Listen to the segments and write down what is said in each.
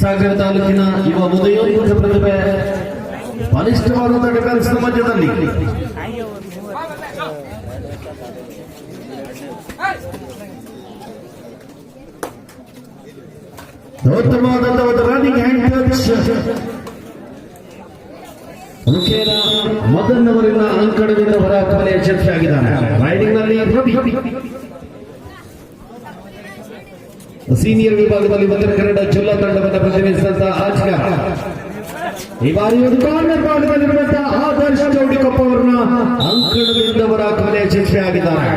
ಸಾಗರ ತಾಲೂಕಿನ ಯುವ ಉದಯೋನ್ಮುಖ ಪ್ರತಿಭೆ ಬಲಿಷ್ಠವಾದಂತಹ ಡಿಫೆನ್ಸ್ ಮಧ್ಯದಲ್ಲಿ. ಉತ್ತಮವಾದಂತಹ ಒಂದು ರನ್ನಿಂಗ್ ಹ್ಯಾಂಡ್ ಟಚ್ ಮುಖೇನ ಮದನ್ ಅವರಿಂದ ಅಂಕಣದಿಂದ ಹೊರಹಾಕುವಲ್ಲಿ ಯಶಸ್ವಿಯಾಗಿದ್ದಾನೆ ರೈಡಿಂಗ್ನಲ್ಲಿ ರವಿ ಸೀನಿಯರ್ ವಿಭಾಗದಲ್ಲಿ ಉತ್ತರ ಕನ್ನಡ ಜಿಲ್ಲಾ ತಂಡವನ್ನು ಪ್ರತಿನಿಧಿಸಿದಂತಹ ಆಜ್ಞಾರ ಈ ಬಾರಿ ಒಂದು ಕಾರ್ನರ್ ಭಾಗದಲ್ಲಿರುವಂತಹ ಆದರ್ಶ ಚೌಡಿಕೊಪ್ಪ ಅವರನ್ನ ಅಂಕಣದಿಂದ ಹೊರಹಾಕುವಲ್ಲಿ ಯಶಸ್ವಿಯಾಗಿದ್ದಾರೆ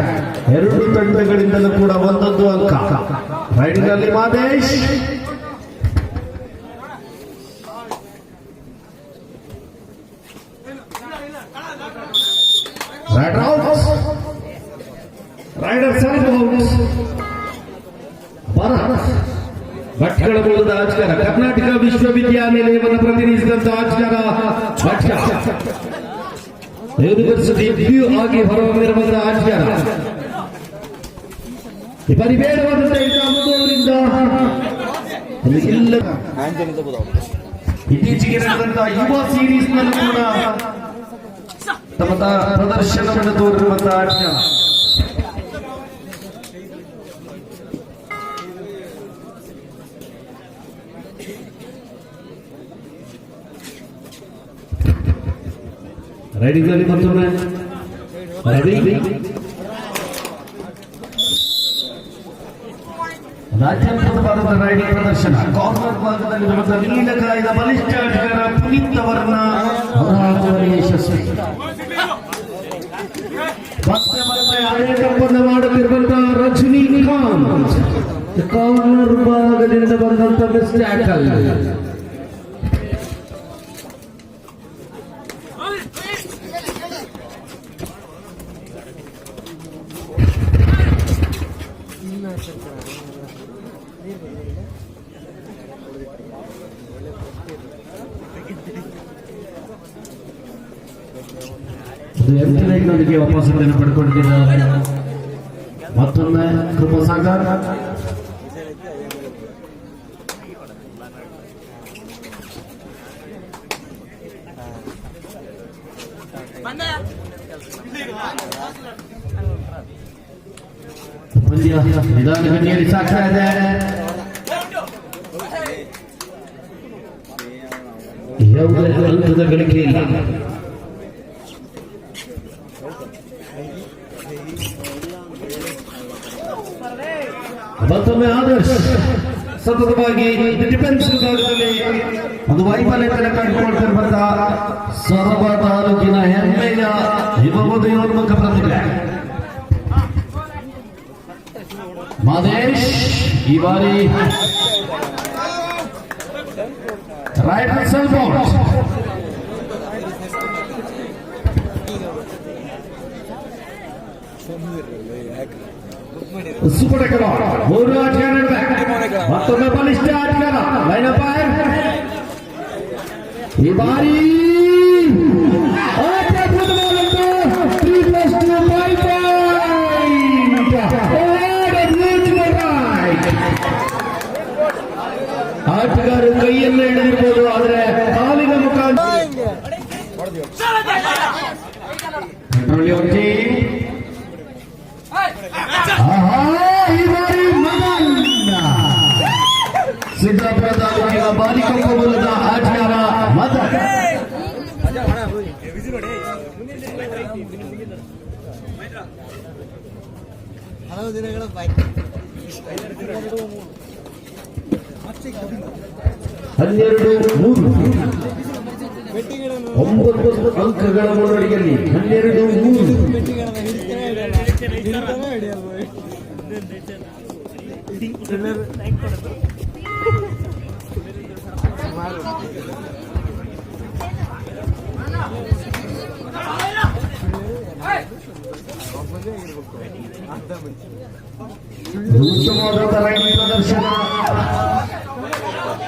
ಎರಡು ತಂಡಗಳಿಂದಲೂ ಕೂಡ ಒಂದೊಂದು ಅಂಕ ರೈಡಿಂಗ್ ನಲ್ಲಿ ಮಾದೇಶ್ ರೈಡರ್ ಭಟ್ಕಳ ಮೂಲದ ಆಚಕಾರ ಕರ್ನಾಟಕ ವಿಶ್ವವಿದ್ಯಾನಿಲಯವನ್ನು ಪ್ರತಿನಿಧಿಸಿದಂತಹ ಭಟ್ಕ. ಯೂನಿವರ್ಸಿಟಿ ವ್ಯೂ ಆಗಿ ಹೊರಹೊಮ್ಮಿರುವಂತಹ ಇಲ್ಲ ಇತ್ತೀಚೆಗೆ ನಡೆದಂತಹ ಯುವ ಸೀರೀಸ್ನಲ್ಲಿ ಕೂಡ ತಮ್ಮ ಪ್ರದರ್ಶನವನ್ನು ತೋರಿರುವಂತಹ ಆಟಗಾರ ರೈಡಿಂಗ್ ನಲ್ಲಿ ಮತ್ತೊಮ್ಮೆ ರವಿ ರಾಜ್ಯಾದ್ಯಂತ ಭಾರತ ರೈಡಿಂಗ್ ಪ್ರದರ್ಶನ ಕಾರ್ನರ್ ಭಾಗದಲ್ಲಿ ಬರುತ್ತ ನೀಲಕಾಯದ ಬಲಿಷ್ಠ ಆಟಗಾರ ಪುನೀತ್ ಅವರನ್ನ ಹೊರಹಾಕುವಲ್ಲಿ ಯಶಸ್ವಿ ಮತ್ತೆ ಮತ್ತೆ ಅನೇಕ ಒಪ್ಪಂದ ಮಾಡುತ್ತಿರುವಂತಹ ರಜನಿಕಾಂತ್ ಕಾರ್ನರ್ ಭಾಗದಿಂದ ಬಂದಂತ ಮಿಸ್ ಟ್ಯಾಕಲ್ ಎಂಟನೇನೊಂದಿಗೆ ವಾಪಸ್ಸನ್ನು ಪಡ್ಕೊಂಡಿದ್ದಾರೆ ಮತ್ತೊಮ್ಮೆ ಕೃಪಸಾಗರ್ ಪಂದ್ಯ ನಿಧಾನಗತಿಯಲ್ಲಿ ಸಾಗ್ತಾ ಇದೆ ಯಾವುದೇ ಹಂತದ ಗಳಿಕೆ ಇಲ್ಲ ಮತ್ತೊಮ್ಮೆ ಆದರ್ಶ್ ಸತತವಾಗಿ ಡಿಫೆನ್ಸ್ ವಿಭಾಗದಲ್ಲಿ ಒಂದು ವೈಫಲ್ಯತೆಯನ್ನು ಕಂಡುಕೊಳ್ತಿರುವಂತಹ ಸೊರಬ ತಾಲೂಕಿನ ಹೆಮ್ಮೆಯ ಯುವ ಉದಯೋನ್ಮುಖ ಪ್ರತಿಭೆ ಮಾದೇಶ್ ಈ ಬಾರಿ right self out super tackle ಮೂರು ಆಟಗಾರ ನಡುವೆ ಮತ್ತೊಮ್ಮೆ ಬಲಿಷ್ಠ ಆಟಗಾರ ಲೈನ್ ಫೈರ್ ಈ ಬಾರಿ ಆಟಗಾರರು ಕೈಯಲ್ಲೇ ಹಿಡಿದಿರ್ಬೋದು ಆದರೆ ಕಾಲಿನ ಮುಖಾಂತರ ಪೆಟ್ರೋಲಿಯಂ ಟೀಮ್ ಆಹಾ, ಈ ಬಾರಿ ಮದನ್ ಸಿದ್ದಾಪುರ ತಾಲೂಕಿನ ಬಾಲಿಕೊಪ್ಪ ಮೂಲದ ಆಟಗಾರ ಮದನ್ ಹಲವು ದಿನಗಳ ಬಾಕಿ ಹನ್ನೆರಡು ಮೂರು ಬೆಟ್ಟಿಗಳನ್ನು ಒಂಬತ್ತು ಅಂಕಗಳ ಮುನ್ನಡೆಯಲ್ಲಿ ಹನ್ನೆರಡು ಮೂರು ಬೆಟ್ಟಿಗಳನ್ನು ಹಿಡಿತಾನೆ ಹಿಡಿಯಲ್ಲ ಹಿಡಿತಾನೆ ಹಿಡಿಯಲ್ಲ ಉತ್ತಮವಾದ ರೈಡಿಂಗ್ ಪ್ರದರ್ಶನ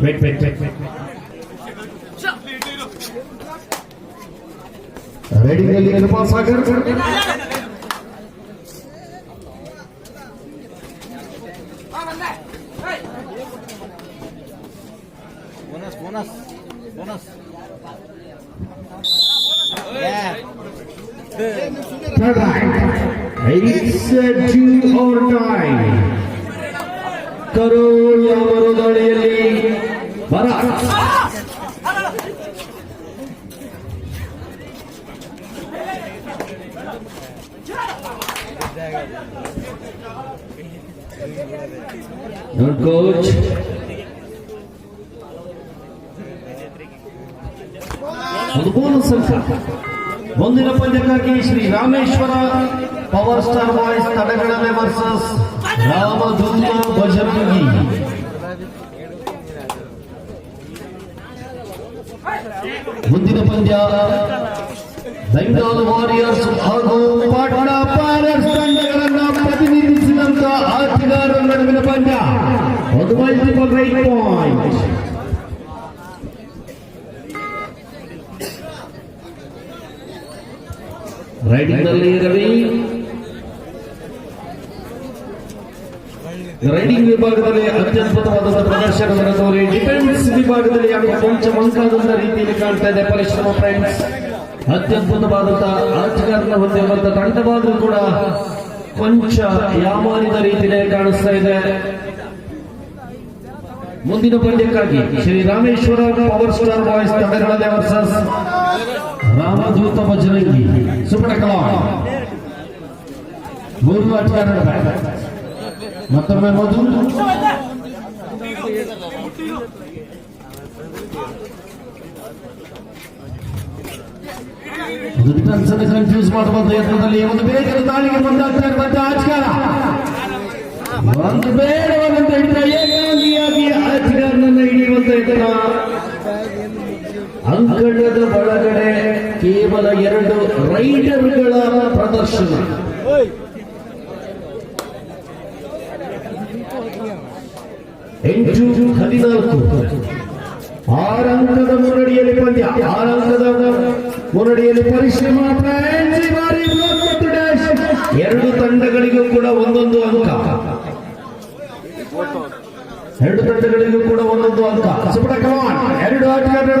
Wait, wait, wait, wait. Ready, ready, Kripal Sagar. Bonus bonus bonus Third right. It's a two or die. ಕರು ಯಾಮರು ದಾಳಿಯಲ್ಲಿ ಬರ Good coach. ಒಂದು ಬೋನಸ್ ಅಂಕ ಮುಂದಿನ ಪಂದ್ಯಕ್ಕಾಗಿ Shri Rameshwara power star boys ತಡೆಗಳನೆ versus Ramdurg Bajrangi ಮುಂದಿನ ಪಂದ್ಯ ಬೆಂಗಾಲ್ ವಾರಿಯರ್ಸ್ ಹಾಗೂ ಪಾಟ್ನಾ ಪೈರಟ್ಸ್ ತಂಡಗಳನ್ನ ಪ್ರತಿನಿಧಿಸಿದಂತ ಆಟಗಾರರ ನಡುವಿನ ಪಂದ್ಯ ಒಂದು ಮಲ್ಟಿಪಲ್ ರೈಟ್ ಪಾಯಿಂಟ್ ರೈಡಿಂಗ್ ನಲ್ಲಿ ರವಿ raiding ವಿಭಾಗದಲ್ಲಿ ಅತ್ಯದ್ಭುತವಾದಂತಹ ಪ್ರದರ್ಶನ ತೋರಿ ಡಿಫೆನ್ಸ್ ವಿಭಾಗದಲ್ಲಿ ಕೊಂಚ ಮಂಕಾದಂತ ರೀತಿಯಲ್ಲಿ ಕಾಣ್ತಾ ಇದೆ ಪರಿಶ್ರಮ ಫ್ರೆಂಡ್ಸ್ ಅತ್ಯದ್ಭುತವಾದಂತಹ ಆಟಗಾರನ ಹೊಂದಿರುವಂತಹ ತಂಡವಾದರೂ ಕೂಡ ಕೊಂಚ ಯಾಮಾರಿದ ರೀತಿಯಲ್ಲಿ ಕಾಣಿಸ್ತಾ ಇದೆ. ಮುಂದಿನ ಪಂದ್ಯಕ್ಕಾಗಿ Shri Rameshwara power star boys ತಂಡಗಳಲ್ಲಿ ವರ್ಸಸ್ ರಾಮದೂತ ಬಜರಂಗಿ ಸುಪಟ ಕಲಾವ್ ಮೂರು ಆಟಗಾರರ ಮತ್ತೊಮ್ಮೆ ಮಧು. ಡಿಫೆನ್ಸ್ ಅನ್ನು ಕನ್ಫ್ಯೂಸ್ ಮಾಡುವಂತ ಯತ್ನದಲ್ಲಿ ಒಂದು ಬೇಗದ ತಾಳಿಗೆ ಮುಂದಾಗ್ತಾ ಇರುವಂತ ಆಟಗಾರ ಒಂದು ಬೇಡವಾದಂತ ಹಿಡಿದ ಏಕಾಂಗಿಯಾಗಿ ಆಟಗಾರನನ್ನ ಹಿಡಿಯುವಂತ ಯತ್ನ ಅಂಕಣದ ಒಳಗಡೆ ಕೇವಲ ಎರಡು ರೈಡರ್ಗಳ ಪ್ರದರ್ಶನ. ಎಂಟು ಹದಿನಾಲ್ಕು. ಆರಂಕದ ಮುನ್ನಡೆಯಲ್ಲಿ ಪಂದ್ಯ. ಆರಂಕದ ಮುನ್ನಡೆಯಲ್ಲಿ ಪರಿಶ್ರಮ ಬಾರಿ ಎರಡು ತಂಡಗಳಿಗೂ ಕೂಡ ಒಂದೊಂದು ಅಂಕ. ಎರಡು ತಂಡಗಳಿಗೂ ಕೂಡ ಒಂದೊಂದು ಅಂಕ. ಸುಪಟ ಕಮಾನ್ ಎರಡು ಆಟಗಾರರ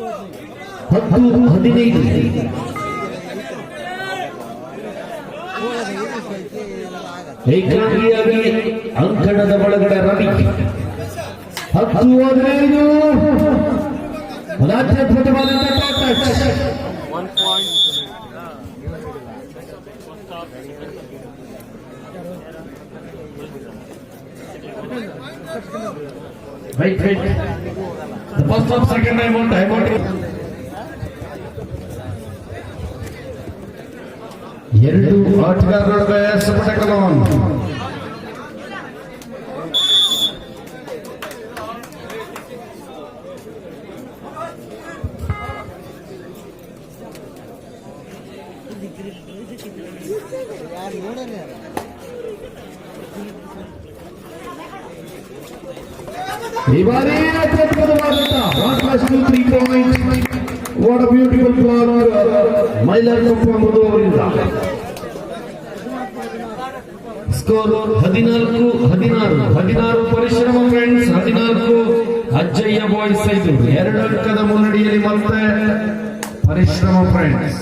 ಹತ್ತು ಹದಿನೈದು ಏಕಾಂಗಿಯಾಗಿ ಅಂಕಣದ ಒಳಗಡೆ ರವಿ ಹತ್ತು ಹದಿನೈದು ಒಂದು ಅತ್ಯದ್ಭುತವಾದಂತಹ touch one Point Wait, wait. The first of second I want, I want. ಎರಡು ಆಟಗಾರರೊಳಗೆ ಸುಪಟ ಕಲಾನ್ ಈ ಬಾರಿ three point what beautiful corner Mailarappa Madhu ಅವರಿಂದ. ಸ್ಕೋರ್ ಹದಿನಾಲ್ಕು, ಹದಿನಾರು ಹದಿನಾರು ಪರಿಶ್ರಮ ಫ್ರೆಂಡ್ಸ್ ಹದಿನಾಲ್ಕು ಅಜ್ಜಯ್ಯ ಬಾಯ್ಸ್ ಐದು. ಎರಡು ಅಂಕದ ಮುನ್ನಡೆಯಲ್ಲಿ ಮತ್ತೆ ಪರಿಶ್ರಮ ಫ್ರೆಂಡ್ಸ್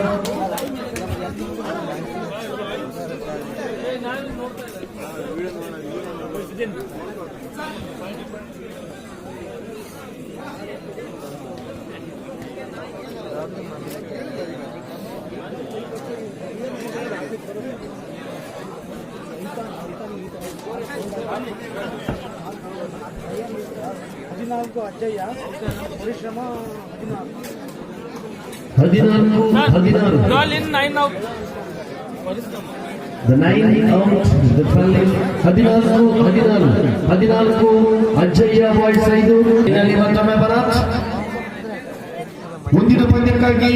ಹದಿನಾಲ್ಕು ಅಜ್ಜಯ್ಯ ಪರಿಶ್ರಮ ಹದಿನಾಲ್ಕು ಹದಿನಾಲ್ಕು ಹದಿನಾರು All in nine out. The nine out, twelve, ಹದಿನಾಲ್ಕು ಹದಿನಾರು ಹದಿನಾಲ್ಕು ಅಜ್ಜಯ್ಯ ಬಾಯ್ಸ್ ಐದು. ಇದರಲ್ಲಿ ಮತ್ತೊಮ್ಮೆ ಭರತ್ ಮುಂದಿನ ಪಂದ್ಯಕ್ಕಾಗಿ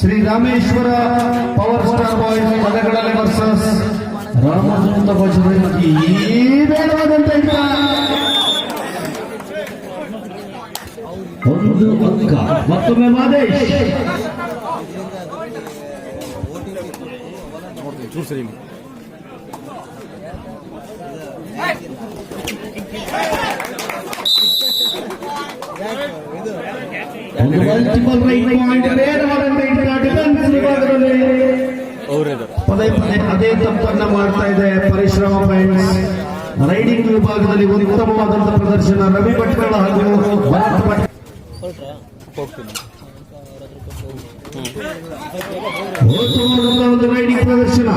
Shri Rameshwara power star boys ಪದಗಳಲ್ಲಿ ವರ್ಸಸ್ ರಾಮದೂತ ಬಜರಂಗಿ ಬೇಡವಾದಂತ. ಒಂದು ಅಂಕ. ಮತ್ತೊಮ್ಮೆ ಮಾದೇಶ್. ಇದು ಒಂದು ಮಲ್ಟಿಪಲ್ ರೈಟ್ ಪಾಯಿಂಟ್ ನೇರವಾದಂತ ಇಂಡಿಯಾ ಡಿಫೆನ್ಸ್ ವಿಭಾಗದಲ್ಲಿ ಪದೇ ಪದೇ ಅದೇ ತಪ್ಪನ್ನ ಮಾಡ್ತಾ ಇದೆ ಪರಿಶ್ರಮ ರೈಡಿಂಗ್ ವಿಭಾಗದಲ್ಲಿ ಉತ್ತಮವಾದಂತಹ ಪ್ರದರ್ಶನ ರವಿ ಭಟ್ಕಳ ಹಾಗೂ ಭರತ್ ಪ್ರದರ್ಶನ.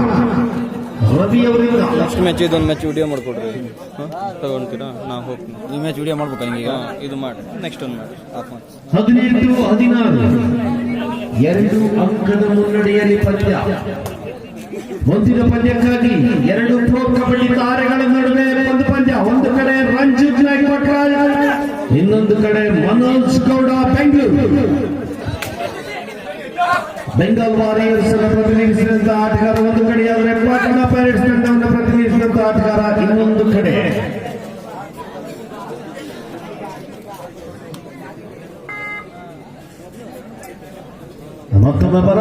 ನೆಕ್ಸ್ಟ್ ಮ್ಯಾಚ್ ಇದೊಂದು ಮ್ಯಾಚ್ ವಿಡಿಯೋ ಮಾಡ್ಕೊಡ್ರಿ. ಹಾಂ ತಗೊಂತೀರಾ ನಾ ಹೋಗ್ತೀನಿ. ಈ ಮ್ಯಾಚ್ ವಿಡಿಯೋ ಮಾಡ್ಬೇಕಾ ಹಿಂಗೆ ಇದು ಮಾಡಿ ನೆಕ್ಸ್ಟ್ ಒಂದು ಮಾಡಿ ಆಫ್ ಮಾಡಿ. ಹದಿನೆಂಟು ಹದಿನಾರು. ಎರಡು ಅಂಕದ ಮುನ್ನಡೆಯಲ್ಲಿ ಪಂದ್ಯ. ಮುಂದಿನ ಪಂದ್ಯಕ್ಕಾಗಿ ಎರಡು ಪ್ರೋ ಕಬಡ್ಡಿ ತಾರೆಗಳ ನಡುವೆ ಒಂದು ಪಂದ್ಯ. ಒಂದು ಕಡೆ ರಂಜಿತ್ ನಾಯ್ಕ ಇನ್ನೊಂದು ಕಡೆ ಮನೋಜ್ ಗೌಡ ಬೆಂಗಳೂರು. ಬೆಂಗಾಲ್ ವಾರಿಯರ್ಸ್ ಪ್ರತಿನಿಧಿಸಿದಂತ ಆಟಗಾರ ಒಂದು ಕಡೆಯಾದರೆ ಪಾಟ್ನಾ ಪೈರೇಟ್ಸ್ ತಂಡವನ್ನು ಪ್ರತಿನಿಧಿಸಿದಂತ ಆಟಗಾರ ಇನ್ನೊಂದು ಕಡೆ ಮತ್ತೊಮ್ಮೆ ಬರ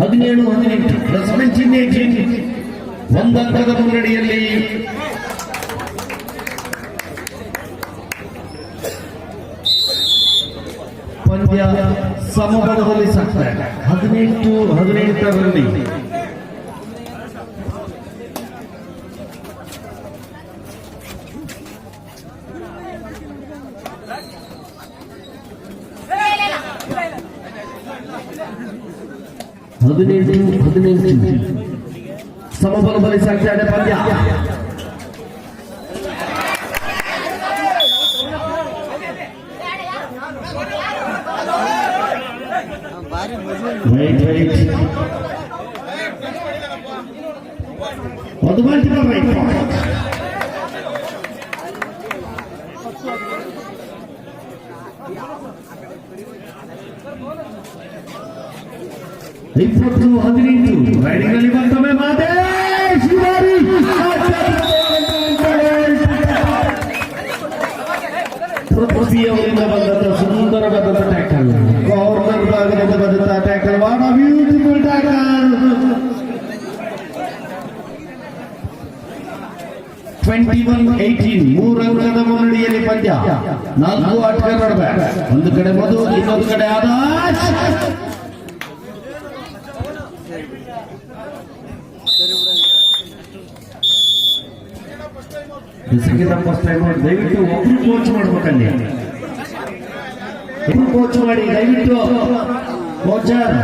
ಹದಿನೇಳು ಹದಿನೆಂಟು ಪ್ಲಸ್ ಮೆಂಚಿನ್ ಏಟೀನ್ ಒಂದಂತದ ಮುನ್ನಡೆಯಲ್ಲಿ ಪಂದ್ಯ ಸಮಬಲದಲ್ಲಿ ಸಾಕ್ತಾರೆ ಹದಿನೆಂಟು ಹದಿನೆಂಟರಲ್ಲಿ ಹದಿನೆಂಟು ಹದಿನೆಂಟು ಸಮಬಲದಲ್ಲಿ ಸಾಗ್ತಾ ಇದೆ ಪಂದ್ಯ ಭಾರಿ ಮಜಾ ರೈಟ್ ರೈಟ್ ಒಂದು ಮಲ್ಟಿಪಲ್ ರೈಟ್ ಇಪ್ಪತ್ತು ಹದಿನೆಂಟು ರೈಡಿಂಗ್ ಅಲ್ಲಿ ಮತ್ತೊಮ್ಮೆ ಮಾತೇಶ್ ಶಿವಾರಿ ಪೃಥ್ವಿಯವರಿಂದ ಬಂದಂತ ಸುಂದರವಾದಂತ ಟ್ಯಾಕಲ್ ಕಾರ್ನರ್ ಭಾಗದಿಂದ ಬಂದಂತ tackle what a beautiful tackle twenty one eighteen ಮೂರು ಅಂಕದ ಮುನ್ನಡೆಯಲ್ಲಿ ಪಂದ್ಯ ನಾಲ್ಕು ಆಟಗಾರ ನಡುವೆ ಒಂದು ಕಡೆ ಮಧು ಇನ್ನೊಂದು ಕಡೆ ಆದಾಶ್ ಬಿಸಿಗಿನ ಫಸ್ಟ್ ಟೈಮ್ ದಯವಿಟ್ಟು ಒಬ್ರು ಕೋಚ್ ಮಾಡ್ಬೇಕಲ್ಲಿ. ಒಬ್ರು ಕೋಚ್ ಮಾಡಿ, ದಯವಿಟ್ಟು. ಕೋಚರ್,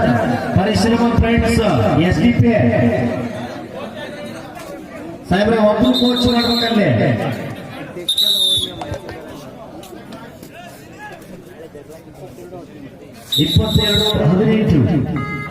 ಪರಿಶ್ರಮ ಫ್ರೆಂಡ್ಸ್ ಎಸ್ ಡಿ ಪಿ. ಸಾಹೇಬ್ರೆ ಒಬ್ರು ಕೋಚ್ ಮಾಡ್ಬೇಕಲ್ಲಿ. ಇಪ್ಪತ್ತೆರಡು ಹದಿನೆಂಟು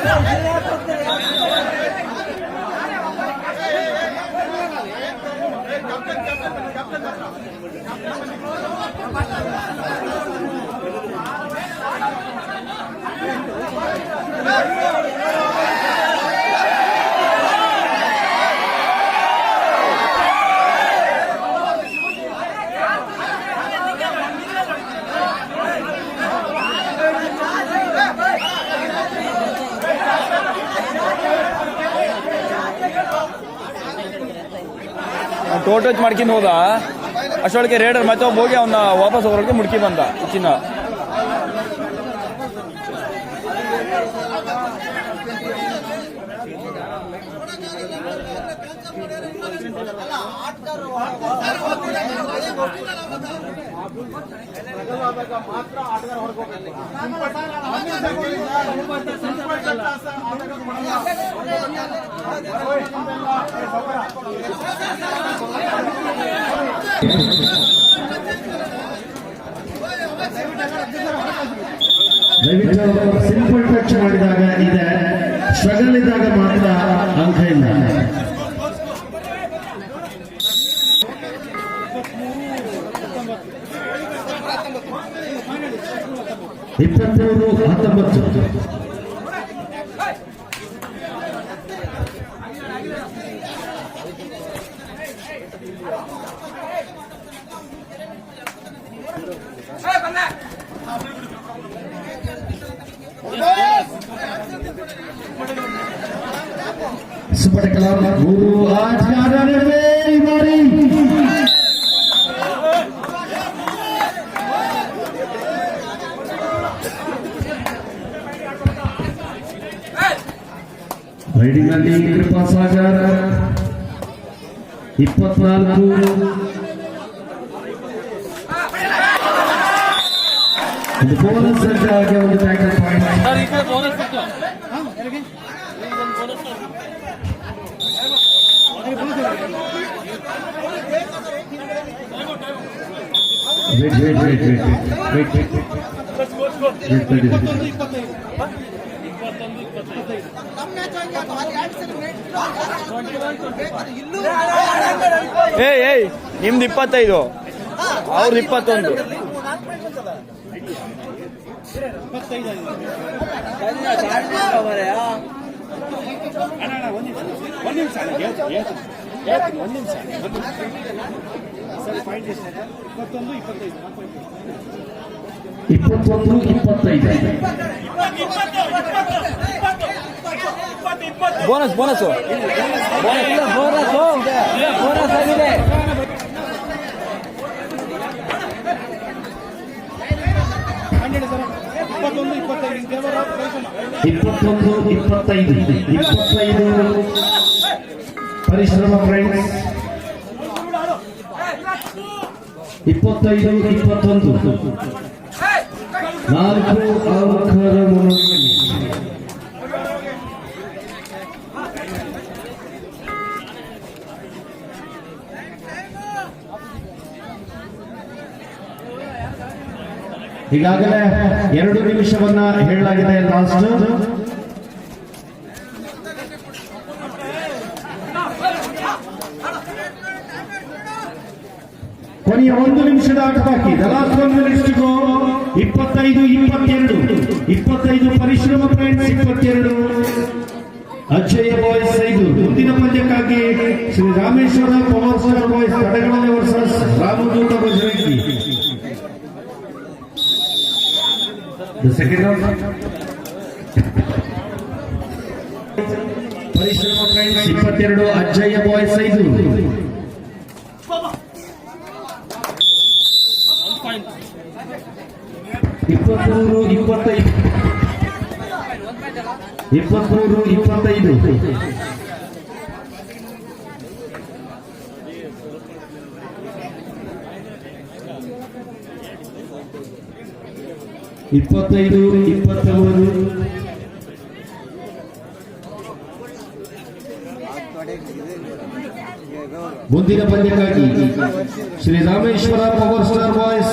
direto até ಟೋಟಚ್ ಮಾಡ್ಕೊಂಡು ಹೋದ. ಅಷ್ಟೊಳಗೆ ರೇಡರ್ ಮತ್ತೆ ಹೋಗಿ ಅವನ್ನ ವಾಪಸ್ ಹೋಗೋಕೆ ಮುಡ್ಕಿ ಬಂದ ಚಿನ್ನ ದಯವಿಟ್ಟು ಸಿಂಪಲ್ ಟಚ್ ಮಾಡಿದಾಗ ಇದೆ. ಸ್ಟ್ರಗಲ್ ಇದ್ದಾಗ ಮಾತ್ರ ಇಪ್ಪತ್ಮೂರು ಹತ್ತೊಂಬತ್ತು ರೈಡಿಂಗ್ ಅಲ್ಲಿ ಕೃಪಾ ಸಾಗರ್ ಇಪ್ಪತ್ನಾಲ್ಕು ಒಂದು ಬೋನಸ್ ಆಗಿ ಒಂದು tackle point Wait, wait, wait, wait, wait, wait, wait. Wait, wait, wait, wait. hey hey ನಿಮ್ದು ಇಪ್ಪತ್ತೈದು. ಅವ್ರದ್ದು ಇಪ್ಪತ್ತೊಂದು. ಇಪ್ಪತ್ತೊಂದು ಇಪ್ಪತ್ತೈದು. ಬೋನಸ್ ಬೋನಸ್ ಬೋನಸ್ ಬೋನಸ್ ಆಗಿದೆ. ಇಪ್ಪತ್ತೊಂದು ಇಪ್ಪತ್ತೈದು. ಇಪ್ಪತ್ತೊಂದು. ಪರಿಶ್ರಮ ಫ್ರೆಂಡ್ಸ್ ಇಪ್ಪತ್ತೈದು ಇಪ್ಪತ್ತೊಂದು. ನಾಲ್ಕು ಅಂಕದ ಈಗಾಗಲೇ ಎರಡು ನಿಮಿಷವನ್ನ ಹೇಳಲಾಗಿದೆ ಲಾಸ್ಟ್. ಕೊನೆಯ ಒಂದು ನಿಮಿಷದ ಆಟ ಬಾಕಿ. ಮಿನಿಟ್ಸ್ಗೂ ಇಪ್ಪತ್ತೈದು, ಇಪ್ಪತ್ತೆರಡು. ಇಪ್ಪತ್ತೈದು ಪರಿಶ್ರಮ ಪಾಯಿಂಟ್ ಇಪ್ಪತ್ತೆರಡು. ಅಕ್ಷಯ ಬಾಯ್ಸ್ ಐದು. ಮುಂದಿನ ಪಂದ್ಯಕ್ಕಾಗಿ Shri Rameshwara power boys ತಡೆಗಳಲ್ಲಿ versus Ramadoota Bajrangi The second round. Parishrama friends ಇಪ್ಪತ್ತೆರಡು ಅಜ್ಜಯ್ಯ ಬಾಯ್ಸ್ ಐದು ಇಪ್ಪತ್ಮೂರು ಇಪ್ಪತ್ತೈದು ಇಪ್ಪತ್ಮೂರು ಇಪ್ಪತ್ತೈದು ಇಪ್ಪತ್ತೈದು ಇಪ್ಪತ್ತ ಮೂರು ಮುಂದಿನ ಪಂದ್ಯಕ್ಕಾಗಿ Shri Rameshwara power star boys.